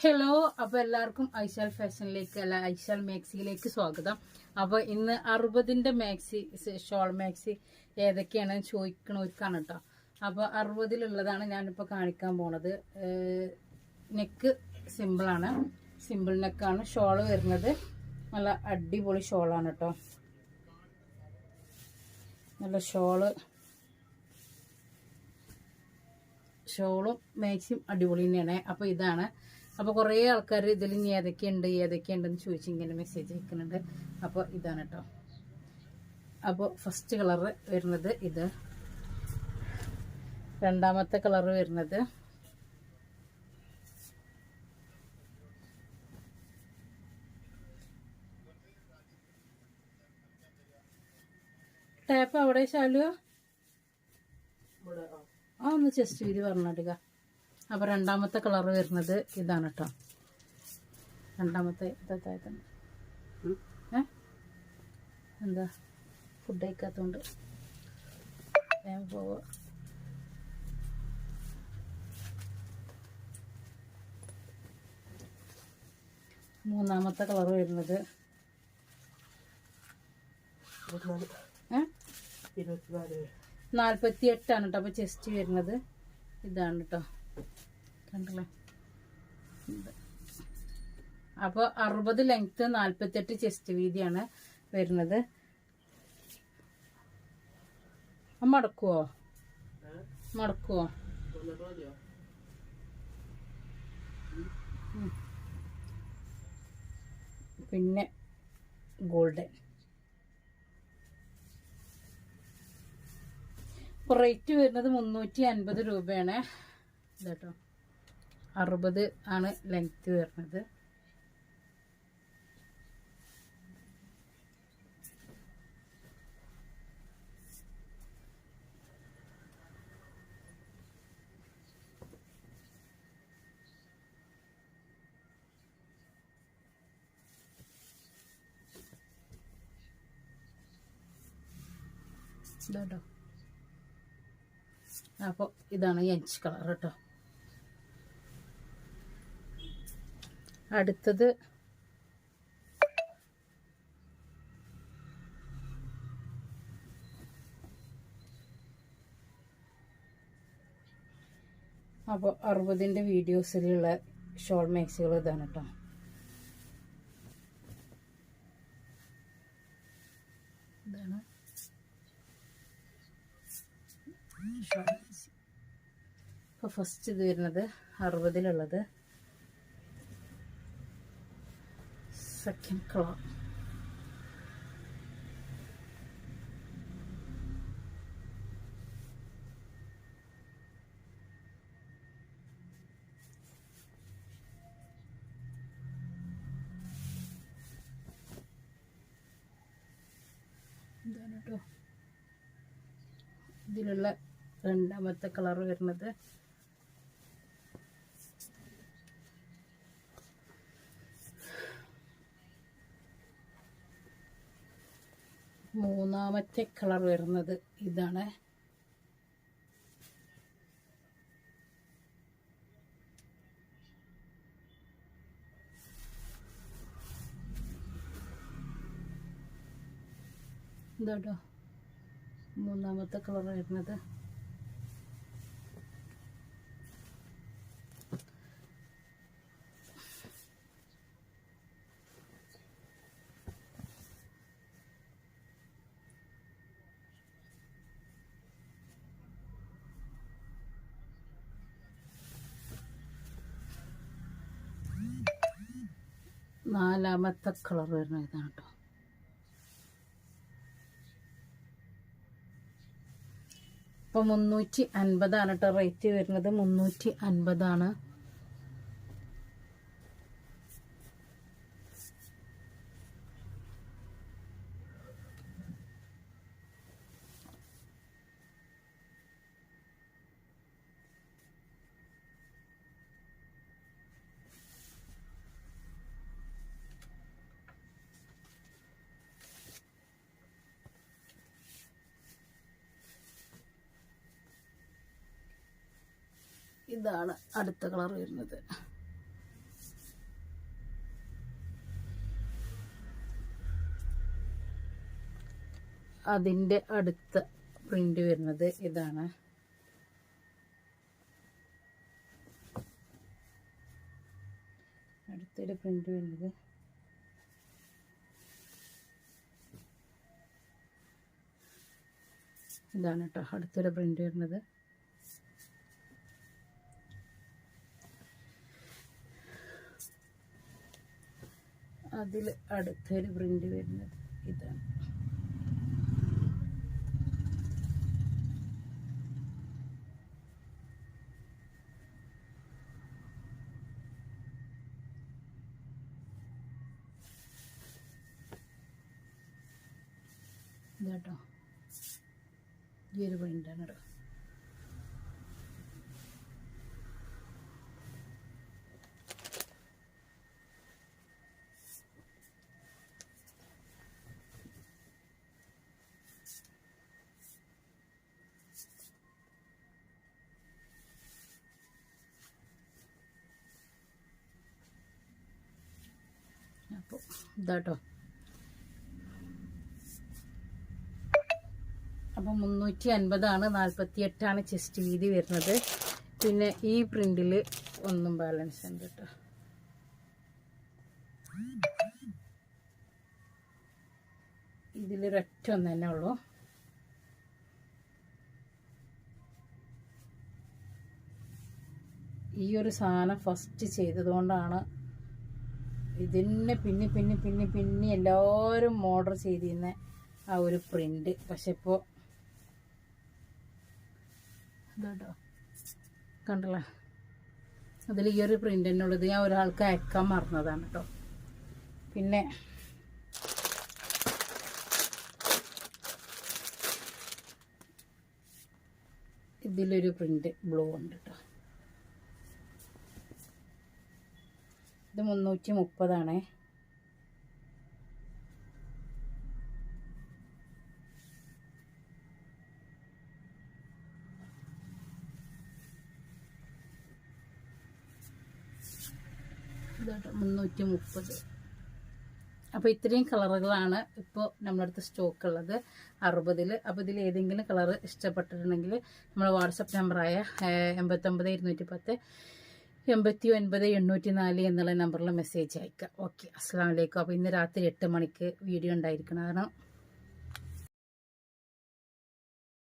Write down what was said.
Hello അപ്പോൾ എല്ലാവർക്കും ഐശാൽ ഫാഷനിലേക്ക് അല്ല ഐശാൽ മാക്സിയിലേക്ക് സ്വാഗതം. അപ്പോൾ ഇന്ന് അറുപതിന്റെ മാക്സി ഷോൾ മാക്സി ഏതൊക്കെയാണ് ചോദിക്കണവർക്കാണ് കേട്ടോ അപ്പൊ അറുപതിലുള്ളതാണ് ഞാനിപ്പോ കാണിക്കാൻ പോണത്. നെക്ക് സിമ്പിളാണ് സിമ്പിൾ നെക്കാണ് ഷോൾ വരുന്നത് നല്ല അടിപൊളി ഷോളാണ് കേട്ടോ നല്ല ഷോൾ. ഷോളും മാക്സിം അടിപൊളി തന്നെയാണ്. അപ്പോൾ ഇതാണ് അപ്പൊ കുറേ ആൾക്കാർ ഇതിൽ ഇനി ഏതൊക്കെയുണ്ട് ഏതൊക്കെയുണ്ടെന്ന് ചോദിച്ച് ഇങ്ങനെ മെസ്സേജ് അയക്കുന്നുണ്ട്. അപ്പോൾ ഇതാണ് കേട്ടോ അപ്പോൾ ഫസ്റ്റ് കളർ വരുന്നത് ഇത്. രണ്ടാമത്തെ കളർ വരുന്നത് ടാപ്പ് അവിടെ ശാലുവോ? ആ. ഒന്ന് ചെസ്റ്റ് വീതി പറഞ്ഞിടുക അപ്പൊ രണ്ടാമത്തെ കളർ വരുന്നത് ഇതാണ് കേട്ടോ രണ്ടാമത്തെ ഇതായതാണ് ഏ? എന്താ? ഫുഡ് കഴിക്കാത്തതുകൊണ്ട് ഞാൻ പോവാ മൂന്നാമത്തെ കളർ വരുന്നത് നാൽപ്പത്തി എട്ടാണ് കേട്ടോ അപ്പോൾ ചെസ്റ്റ് വരുന്നത് ഇതാണ് കേട്ടോ കണ്ടല്ലേ? അപ്പോൾ അപ്പൊ അറുപത് ലെങ്ത് നാൽപ്പത്തെട്ട് ചെസ്റ്റ് വീതിയാണ് വരുന്നത്. മടക്കുവോ മടക്കുവോ പിന്നെ ഗോൾഡൻ റേറ്റ് വരുന്നത് മുന്നൂറ്റി അൻപത് രൂപയാണ്. ഇതാട്ടോ. അറുപത് ആണ് ലെങ്ത് വരുന്നത്. അപ്പോൾ ഇതാണ് എഞ്ച് കളർ കേട്ടോ അടുത്തത് അപ്പോൾ അറുപതിന്റെ വീഡിയോസിലുള്ള ഷോൾ മാക്സികൾ ഇതാണ് കേട്ടോ. ഇതാണ്. ഇപ്പോൾ ഫസ്റ്റ് ഇത് വരുന്നത് അറുപതിലുള്ളത്. സെക്കൻഡ് കളർ ഇതാണ് കേട്ടോ. ഇതിലുള്ള രണ്ടാമത്തെ കളർ വരുന്നത്. മൂന്നാമത്തെ കളർ വരുന്നത് ഇതാണ്. ഇതാട്ടോ. മൂന്നാമത്തെ കളർ വരുന്നത്. നാലാമത്തെ കളർ വരുന്നത് ഇതാണ് കേട്ടോ. ഇപ്പം മുന്നൂറ്റി അൻപതാണ് കേട്ടോ. റേറ്റ് വരുന്നത് മുന്നൂറ്റി അൻപതാണ്. ഇതാണ് അടുത്ത കളർ വരുന്നത്. അതിന്റെ അടുത്ത പ്രിന്റ് വരുന്നത് ഇതാണ്. അടുത്തൊരു പ്രിന്റ് വരുന്നത്. ഇതാണ് കേട്ടോ അടുത്തൊരു പ്രിന്റ് വരുന്നത്. അതിൽ അടുത്തൊരു പ്രിന്റ് വരുന്നത് ഇതാണ്. ഇതാട്ടോ. ഈ ഒരു പ്രിന്റാണ് കേട്ടോ. അപ്പോൾ ഇതാട്ടോ അപ്പോൾ മുന്നൂറ്റി അൻപതാണ് നാൽപ്പത്തി എട്ടാണ് ചെസ്റ്റ് വീതി വരുന്നത്. പിന്നെ ഈ പ്രിന്റിൽ ഒന്നും ബാലൻസ് ഉണ്ട് കേട്ടോ. ഇതിലൊരൊറ്റ ഒന്ന് തന്നെ ഉള്ളൂ. ഈ ഒരു സാധനം ഫസ്റ്റ് ചെയ്തതുകൊണ്ടാണ് ഇതിനെ പിന്നെ പിന്നെ പിന്നെ പിന്നെ എല്ലാവരും ഓർഡർ ചെയ്തിരുന്ന ആ ഒരു പ്രിന്റ് പക്ഷെ ഇപ്പോ ഇതാട്ടോ. കണ്ടല്ലോ? അതിൽ ഈ ഒരു പ്രിന്റ് തന്നെ ഉള്ളത്. ഞാൻ ഒരാൾക്ക് അയക്കാൻ മറന്നതാണ് കേട്ടോ. പിന്നെ ഇതിലൊരു പ്രിന്റ് ബ്ലൂ ഉണ്ട് കേട്ടോ. ഇത് മുന്നൂറ്റി മുപ്പതാണേ മുന്നൂറ്റി മുപ്പത് അപ്പോൾ ഇത്രയും കളറുകളാണ് ഇപ്പോൾ നമ്മുടെ അടുത്ത് സ്റ്റോക്ക് ഉള്ളത് അറുപതിൽ അപ്പോൾ ഇതിൽ ഏതെങ്കിലും കളർ ഇഷ്ടപ്പെട്ടിട്ടുണ്ടെങ്കിൽ നമ്മൾ വാട്സപ്പ് നമ്പറായ എൺപത്തൊമ്പത് ഇരുന്നൂറ്റി പത്ത് എൺപത്തി ഒൻപത് എണ്ണൂറ്റി നാല് എന്നുള്ള നമ്പറിൽ മെസ്സേജ് അയക്കുക ഓക്കെ അസ്സാം വലൈക്കും അപ്പോൾ ഇന്ന് രാത്രി എട്ട് മണിക്ക് വീഡിയോ ഉണ്ടായിരിക്കണം കാരണം